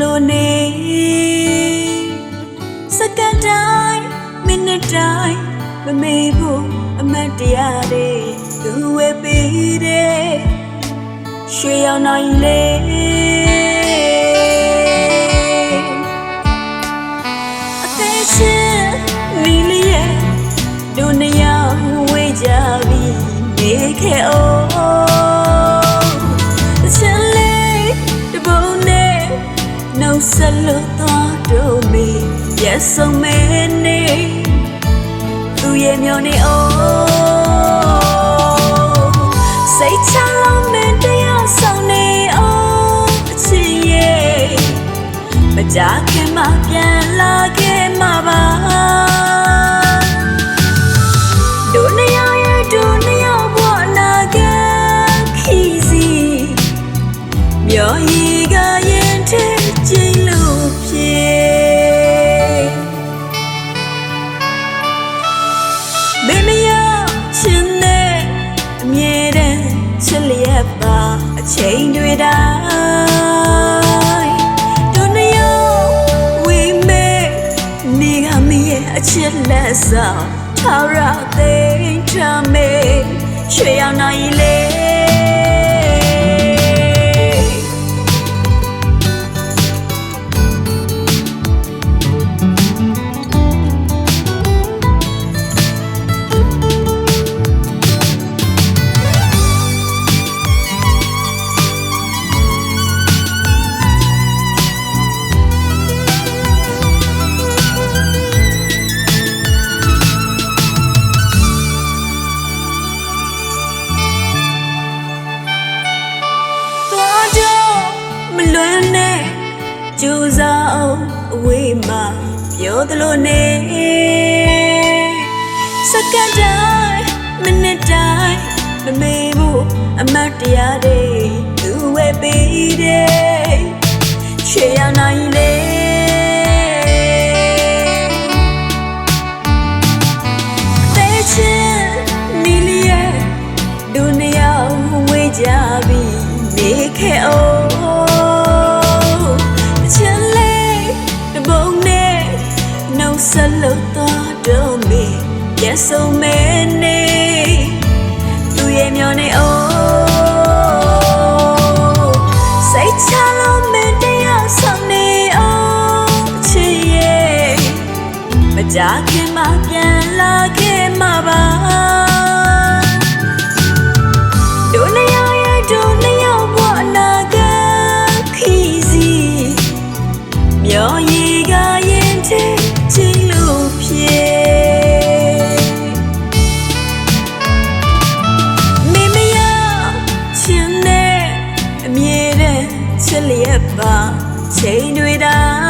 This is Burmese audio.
လိုနေစကတ်တိုင်းမိနစ်တိုင်းမမေ့ဖို့အမတ်တရားတွေသူဝေပေးတဲ့ရွှေရောင်နိုင်လေး ဆက်လို့တော့တို့မီရက်ဆုံးမဲနေသူရဲ့မျောနေအောင်စိတ်ချလုံးမင်းတရားဆောင်နေအောင်အချစ်ရဲ့မကြခင်မှပြန်လာခဲ့မှာပါ ချိန်တွေတိုင်းဒုနေယဝိမေနေကမရဲ့အချစ်လက်ဆောင်ထာဝရသိမ်းချမေရွှေရောင်နိုင်လေ ကြိုးစားအောင်အဝေးမှာပြောသလိုနေစက္ကန့်တိုင်းမိနစ်တိုင်းမမေ့ဘူးအမတ်တရားတွေသူဝဲပေးတယ်ချေရနိုင်လေတဲ့ချင်းနီလီရဲ့ဒုနေရောက်ဝေးကြပြီနေခဲ့အောင် တော့တော့မေရက်ဆုံးမဲနေသူရဲ့မျောနေအောင်စိတ်ချလို့မင်းတရားဆောင်နေအောင်အချစ်ရဲ့မကြခင် ချစ်လျက်ပါချိန်တွေတို